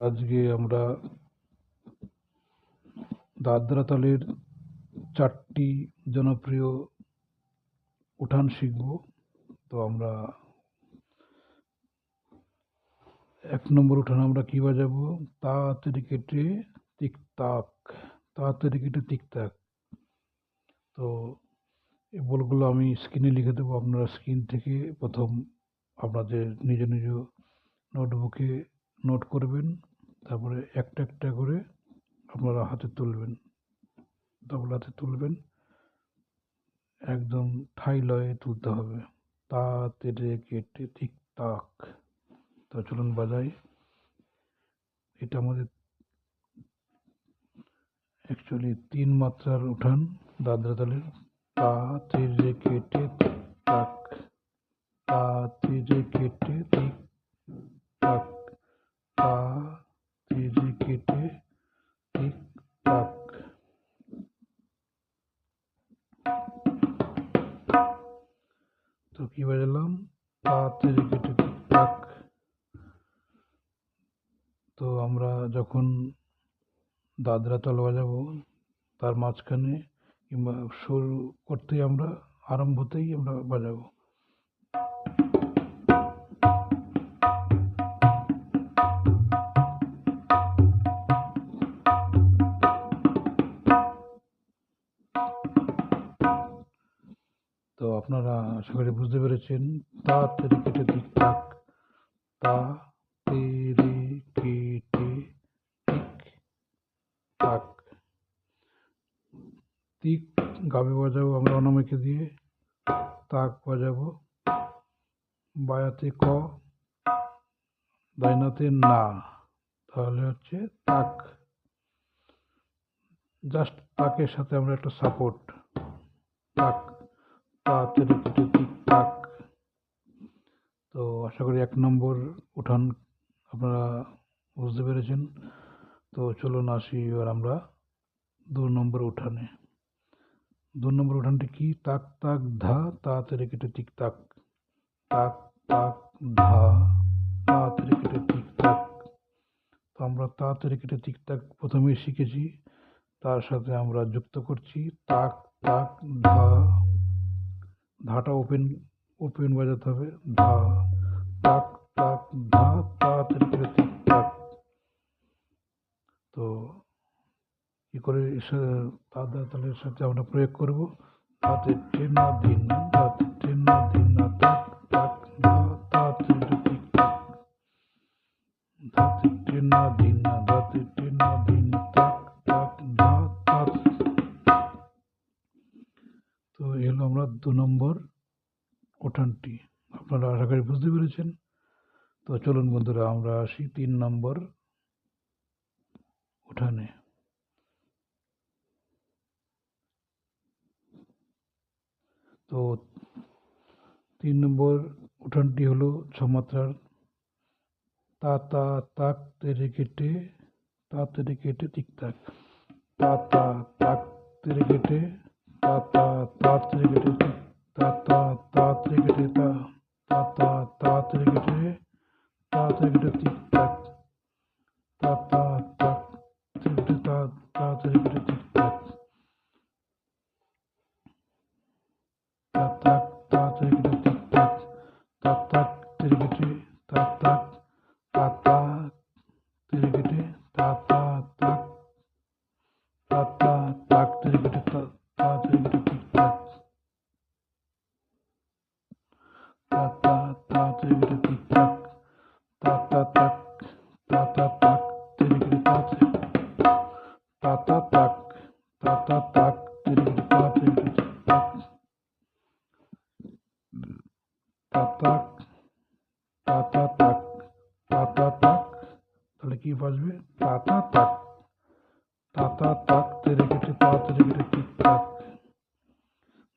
আজকে আমরা দাদরা তালের চারটি জনপ্রিয় উঠান শিখব। তো আমরা এক নম্বর উঠান আমরা কী বাজাবো? তাড়াতাড়ি কেটে তিক তাক তাড়াতাড়ি কেটে তিক তাক তো এই বলগুলো আমি স্ক্রিনে লিখে দেবো, আপনারা স্ক্রিন থেকে প্রথম আপনাদের নিজ নিজ নোটবুকে নোট করবেন। তারপরে একটা একটা করে আপনারা হাতে তুলবেন। তবলা হাতে তুলবেন। একদম ঠাই লয়ে তুলতে হবে। তা তেরে কেটে ঠিক তাক। তো চলুন বাজাই। এটা আমাদের অ্যাকচুয়ালি তিন মাত্রার উঠান দাদরা তালের। তা তেরে কেটে তাক। তা তেরে কেটে ঠিক তো কি বাজালাম তা তেরে তো আমরা যখন দাদরা তাল বাজাবো তার মাঝখানে কিংবা শুরু করতেই আমরা, আরম্ভতেই আমরা বাজাবো। আপনারা আশা করি বুঝতে পেরেছেন, তা তেরে কেটে ঠিক তাক তা তেরে কেটে ঠিক। তাক তিক গাবে বাজাবো আমরা অনামিকে দিয়ে, তাক বাজাবো বায়াতে ক, দাইনাতে না। তাহলে হচ্ছে তাক। জাস্ট তাকের সাথে আমরা একটা সাপোর্ট, তাক। তাক তো আশা করি এক নম্বর উঠান আপনারা বুঝতে পেরেছেন। তো চলুন আসি এবার আমরা দু নম্বর উঠানে। দু নম্বর উঠানটি কি? তাক তাক, ধা, তা তেরে কেটে ঠিক তাক তাক তাক ধা, তা তেরে কেটে ঠিক তাক তো আমরা তা তেরে কেটে ঠিক তাক প্রথমেই শিখেছি। তার সাথে আমরা যুক্ত করছি। তাক তাক, ধা ধাটা ওপেন ওপেন বাজাতে হবে। ধা তাক তাক ধা তা তেরে ঠিক তাক তো কি করে দাদা তালের সাথে আমরা প্রয়োগ করব। তাতে না দিন ধাতে ট্রেন না দিন। তো এই হলো আমরা দু নম্বর উঠানটি আপনারা আশা করি বুঝতে পেরেছেন। তো চলুন বন্ধুরা, আমরা আসি তিন নম্বর উঠানে তো তিন নম্বর উঠানটি হলো ছমাত্রার। তা তা, তাক, তেরে, কেটে, তা, তেরে, কেটে, তিক, তাক। তা তা, তাক, তেরে, কেটে তা তা তেরে কেটে ঠিক তাক তা তা তা তেরে কেটে ঠিক তাক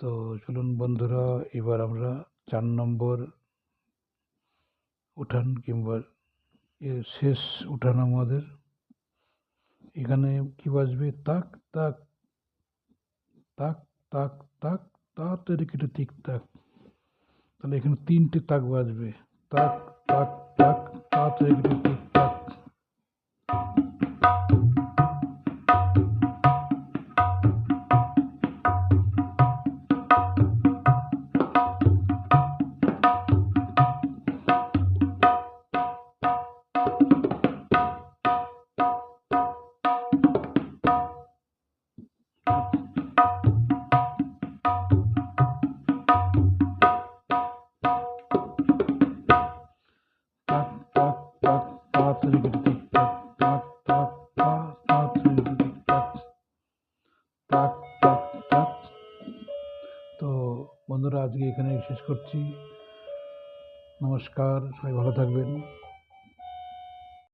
তো চলুন বন্ধুরা, এবার আমরা চার নম্বর উঠান কিংবা এর শেষ উঠান আমাদের। এখানে কি বাজবে? তাক তাক তাক তাক তাক তা তেরে কেটে তিক, তাক। তাহলে এখানে তিনটে তাক বাজবে। তাক আজকে এখানে শেষ করছি। নমস্কার সবাই ভালো থাকবেন।